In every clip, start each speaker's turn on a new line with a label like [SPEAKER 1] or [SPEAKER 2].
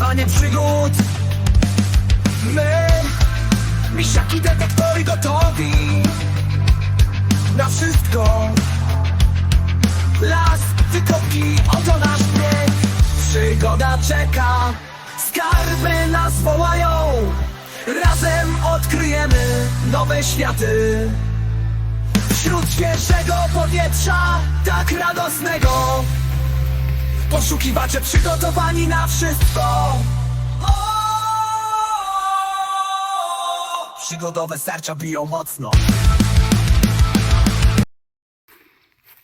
[SPEAKER 1] poszukiwanie przygód. My, misiaki detektory gotowi Na wszystko. Las, wykopki, oto nasz bieg Przygoda czeka. Skarby nas wołają. Razem odkryjemy nowe światy. Wśród świeżego powietrza Tak radosnego Poszukiwacze przygotowani na wszystko! Przygodowe serca biją mocno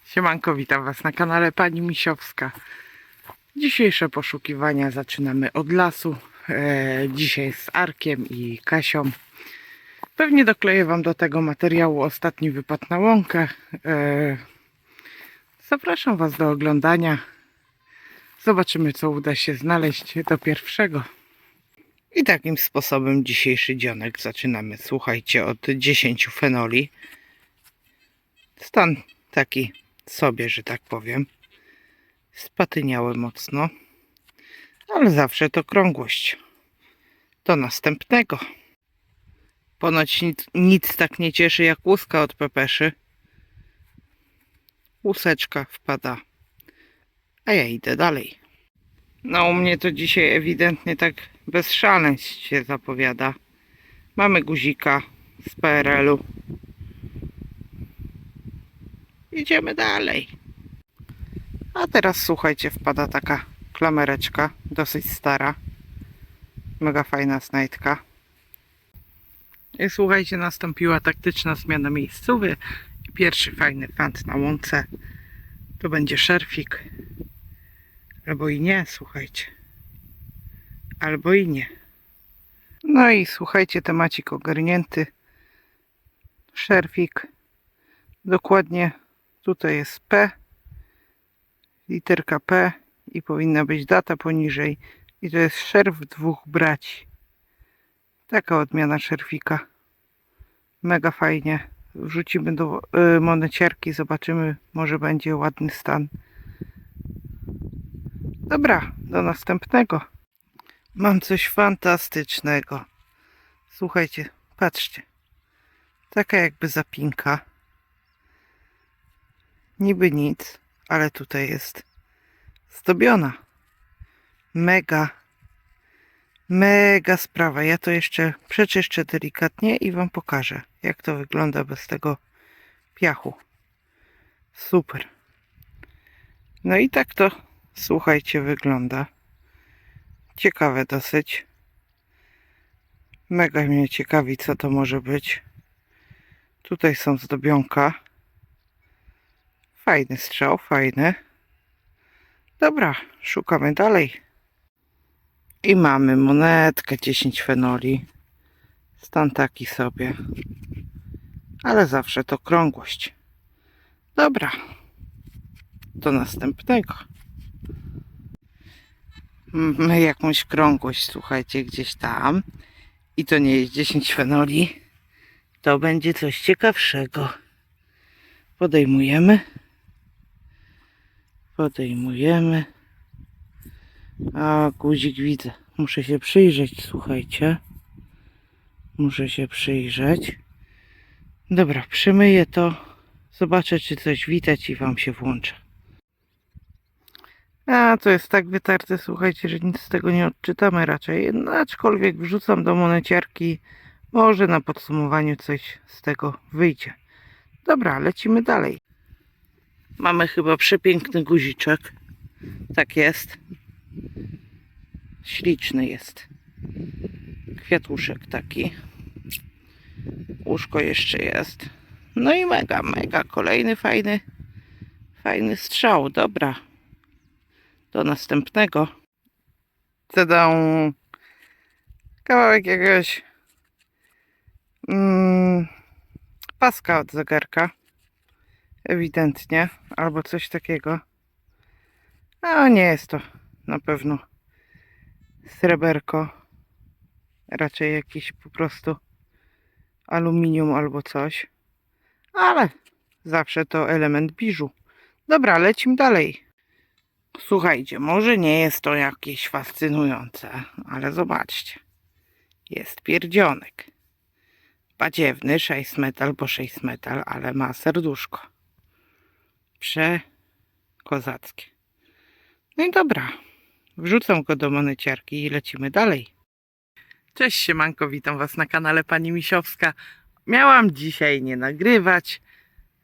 [SPEAKER 2] Siemanko, witam Was na kanale Pani Misiowska. Dzisiejsze poszukiwania zaczynamy od lasu. E, dzisiaj z Arkiem i Kasią. Pewnie dokleję Wam do tego materiału ostatni wypad na łąkę. E, zapraszam Was do oglądania. Zobaczymy, co uda się znaleźć do pierwszego. I takim sposobem dzisiejszy dzionek zaczynamy. Słuchajcie, od 10 fenoli. Stan taki sobie, że tak powiem. Spatyniały mocno, ale zawsze to krągłość. Do następnego. Ponoć nic, nic tak nie cieszy jak łuska od pepeszy. Łuseczka wpada, a ja idę dalej. No u mnie to dzisiaj ewidentnie tak bez szaleństw się zapowiada. Mamy guzika z PRL-u. Idziemy dalej. A teraz słuchajcie, wpada taka klamereczka, dosyć stara. Mega fajna znajdka. I słuchajcie, nastąpiła taktyczna zmiana miejscowy. Pierwszy fajny fant na łące to będzie szerfik. Albo i nie, słuchajcie. Albo i nie. No i słuchajcie, temacik ogarnięty. Szerfik. Dokładnie Tutaj jest P, literka P i powinna być data poniżej. I to jest szerf dwóch braci. Taka odmiana szerfika. Mega fajnie. Wrzucimy do y, moneciarki, zobaczymy, może będzie ładny stan. Dobra, do następnego. Mam coś fantastycznego. Słuchajcie, patrzcie. Taka jakby zapinka. Niby nic, ale tutaj jest zdobiona. Mega, mega sprawa. Ja to jeszcze przeczyszczę delikatnie i Wam pokażę, jak to wygląda bez tego piachu. Super. No i tak to, słuchajcie, wygląda. Ciekawe dosyć. Mega mnie ciekawi, co to może być. Tutaj są zdobionka. Fajny strzał, fajny. Dobra, szukamy dalej. I mamy monetkę 10 fenoli. Stan taki sobie. Ale zawsze to krągłość. Dobra. Do następnego. Mamy jakąś krągłość, słuchajcie, gdzieś tam. I to nie jest 10 fenoli. To będzie coś ciekawszego. Podejmujemy podejmujemy. A guzik widzę. Muszę się przyjrzeć, słuchajcie. Muszę się przyjrzeć. Dobra, przymyję to. Zobaczę, czy coś widać i wam się włączę. A, to jest tak wytarte, słuchajcie, że nic z tego nie odczytamy raczej. No, aczkolwiek wrzucam do moneciarki. Może na podsumowaniu coś z tego wyjdzie. Dobra, lecimy dalej. Mamy chyba przepiękny guziczek. Tak jest. Śliczny jest. Kwiatuszek taki. Łóżko jeszcze jest. No i mega, mega. Kolejny fajny, fajny strzał. Dobra. Do następnego. Zadą kawałek jakiegoś mm, paska od zegarka ewidentnie, albo coś takiego. A nie jest to na pewno sreberko. Raczej jakiś po prostu aluminium albo coś. Ale zawsze to element biżu. Dobra, lecimy dalej. Słuchajcie, może nie jest to jakieś fascynujące, ale zobaczcie. Jest pierdzionek. Badziewny, 6 metal, bo 6 metal, ale ma serduszko. Przekozackie. No i dobra. Wrzucam go do moneciarki i lecimy dalej. Cześć siemanko, witam was na kanale Pani Misiowska. Miałam dzisiaj nie nagrywać.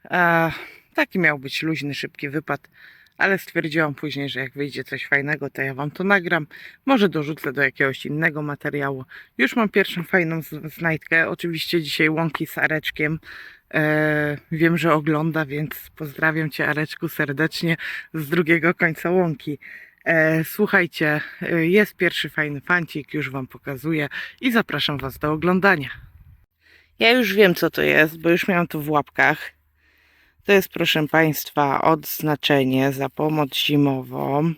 [SPEAKER 2] E, taki miał być luźny, szybki wypad, ale stwierdziłam później, że jak wyjdzie coś fajnego, to ja wam to nagram. Może dorzucę do jakiegoś innego materiału. Już mam pierwszą fajną znajdkę. Oczywiście dzisiaj łąki z Areczkiem. E, wiem, że ogląda, więc pozdrawiam cię Areczku serdecznie z drugiego końca łąki. E, słuchajcie, e, jest pierwszy fajny fancik, już wam pokazuję i zapraszam was do oglądania. Ja już wiem co to jest, bo już miałam to w łapkach. To jest, proszę Państwa, odznaczenie za pomoc zimową.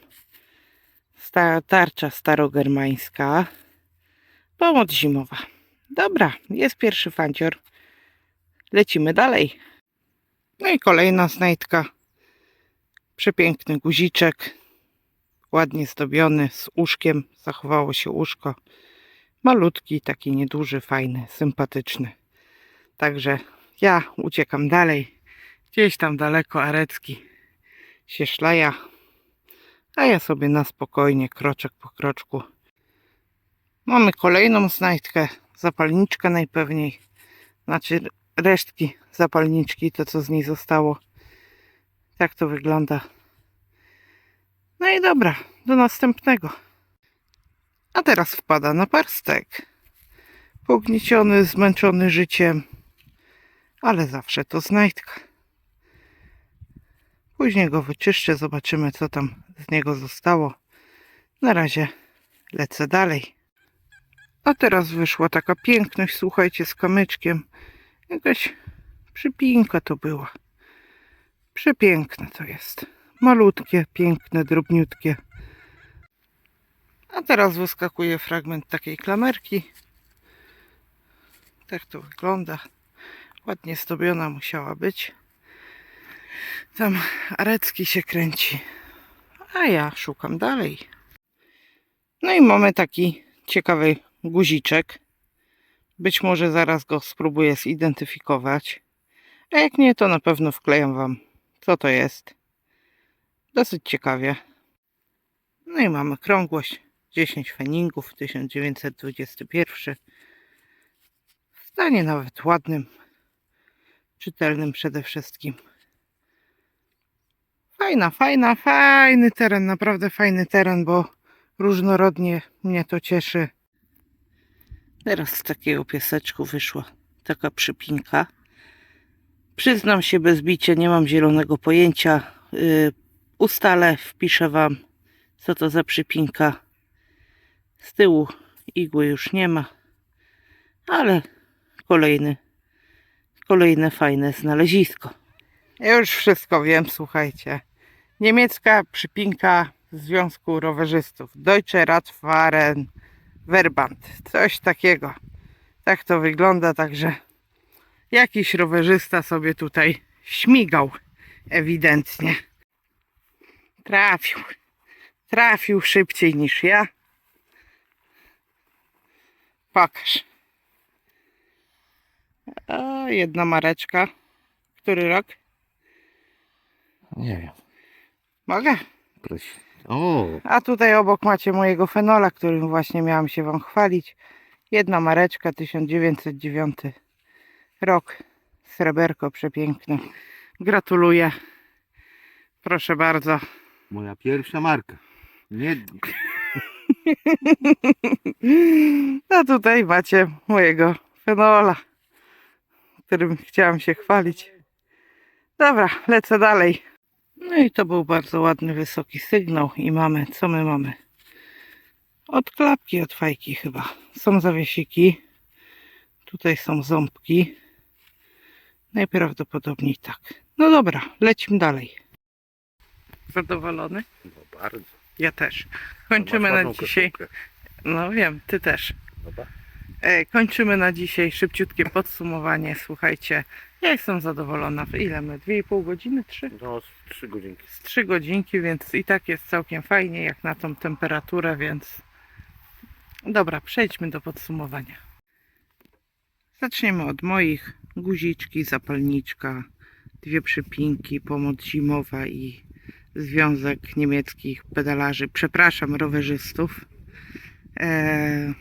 [SPEAKER 2] Sta tarcza starogermańska. Pomoc zimowa. Dobra, jest pierwszy fancior. Lecimy dalej. No i kolejna znajdka. Przepiękny guziczek. Ładnie zdobiony, z uszkiem. Zachowało się uszko. Malutki, taki nieduży, fajny, sympatyczny. Także ja uciekam dalej. Gdzieś tam daleko Arecki się szlaja, a ja sobie na spokojnie, kroczek po kroczku. Mamy kolejną znajdkę, zapalniczkę najpewniej, znaczy resztki zapalniczki, to co z niej zostało. Tak to wygląda. No i dobra, do następnego. A teraz wpada na parstek. Pognieciony, zmęczony życiem, ale zawsze to znajdka. Później go wyczyszczę, zobaczymy co tam z niego zostało. Na razie lecę dalej. A teraz wyszła taka piękność, słuchajcie, z kamyczkiem. Jakaś przypinka to była. Przepiękne to jest. Malutkie, piękne, drobniutkie. A teraz wyskakuje fragment takiej klamerki. Tak to wygląda. Ładnie zdobiona musiała być. Tam Arecki się kręci. A ja szukam dalej. No i mamy taki ciekawy guziczek. Być może zaraz go spróbuję zidentyfikować. A jak nie, to na pewno wklejam Wam, co to jest. Dosyć ciekawie. No i mamy krągłość 10 feningów 1921. W stanie nawet ładnym, czytelnym przede wszystkim. Fajna, fajna, fajny teren, naprawdę fajny teren, bo różnorodnie mnie to cieszy. Teraz z takiego pieseczku wyszła taka przypinka. Przyznam się bez bicia, nie mam zielonego pojęcia. Yy, ustalę, wpiszę Wam, co to za przypinka. Z tyłu igły już nie ma, ale kolejny, kolejne fajne znalezisko. Ja już wszystko wiem, słuchajcie. Niemiecka przypinka Związku Rowerzystów. Deutsche Radfahren Verband. Coś takiego. Tak to wygląda, także jakiś rowerzysta sobie tutaj śmigał. Ewidentnie. Trafił. Trafił szybciej niż ja. Pokaż. Jedna mareczka. Który rok?
[SPEAKER 3] Nie wiem.
[SPEAKER 2] Mogę?
[SPEAKER 3] Proszę. O,
[SPEAKER 2] A tutaj obok macie mojego fenola, którym właśnie miałam się Wam chwalić. Jedna mareczka, 1909 rok. Sreberko przepiękne. Gratuluję. Proszę bardzo.
[SPEAKER 3] moja pierwsza marka. Nie,
[SPEAKER 2] A tutaj macie mojego fenola, którym chciałam się chwalić. Dobra, lecę dalej. No i to był bardzo ładny, wysoki sygnał. I mamy, co my mamy? Od klapki, od fajki chyba. Są zawiesiki. Tutaj są ząbki. Najprawdopodobniej tak. No dobra, lecimy dalej. Zadowolony?
[SPEAKER 3] no bardzo.
[SPEAKER 2] Ja też. Kończymy
[SPEAKER 3] Masz
[SPEAKER 2] na dzisiaj.
[SPEAKER 3] koszulkę.
[SPEAKER 2] No wiem, ty też.
[SPEAKER 3] Dobra.
[SPEAKER 2] E, kończymy na dzisiaj szybciutkie podsumowanie. Słuchajcie, Ja jestem zadowolona. Ile my? 2,5 godziny? 3?
[SPEAKER 3] No, z trzy godzinki.
[SPEAKER 2] Z 3 godzinki, więc i tak jest całkiem fajnie jak na tą temperaturę, więc dobra, przejdźmy do podsumowania. Zaczniemy od moich. Guziczki, zapalniczka, dwie przypinki, pomoc zimowa i Związek Niemieckich Pedalarzy, przepraszam, rowerzystów. Eee...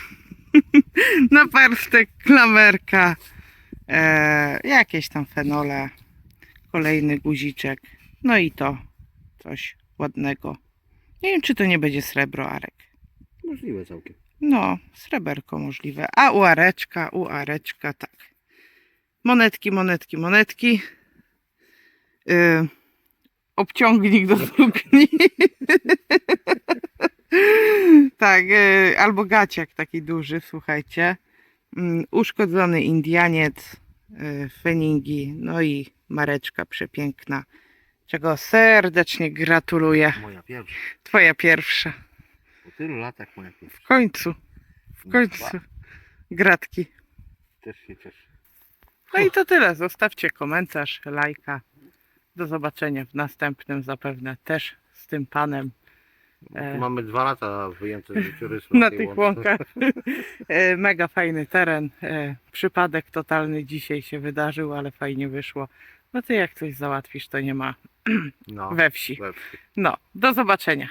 [SPEAKER 2] Naparstek, klamerka, eee, jakieś tam fenole, kolejny guziczek, no i to coś ładnego. Nie wiem, czy to nie będzie srebro, Arek.
[SPEAKER 3] Możliwe całkiem.
[SPEAKER 2] No, sreberko możliwe. A u Areczka, u Areczka, tak. Monetki, monetki, monetki. Yy, obciągnik do sukni. tak, yy, albo gaciak taki duży, słuchajcie. Yy, uszkodzony Indianiec, yy, feningi, no i mareczka przepiękna. Czego serdecznie gratuluję.
[SPEAKER 3] Moja pierwsza.
[SPEAKER 2] Twoja pierwsza.
[SPEAKER 3] Po tylu latach moja pierwsza.
[SPEAKER 2] W końcu. W końcu. Gratki.
[SPEAKER 3] Też się cieszę.
[SPEAKER 2] No i to tyle. Zostawcie komentarz, lajka. Do zobaczenia w następnym zapewne też z tym panem E.
[SPEAKER 3] Mamy dwa lata wyjęte z życiorysu
[SPEAKER 2] na
[SPEAKER 3] tej
[SPEAKER 2] tych
[SPEAKER 3] łące.
[SPEAKER 2] łąkach. E, Mega fajny teren. E, Przypadek totalny dzisiaj się wydarzył, ale fajnie wyszło. No ty jak coś załatwisz, to nie ma
[SPEAKER 3] No,
[SPEAKER 2] we wsi.
[SPEAKER 3] we wsi.
[SPEAKER 2] No, do zobaczenia.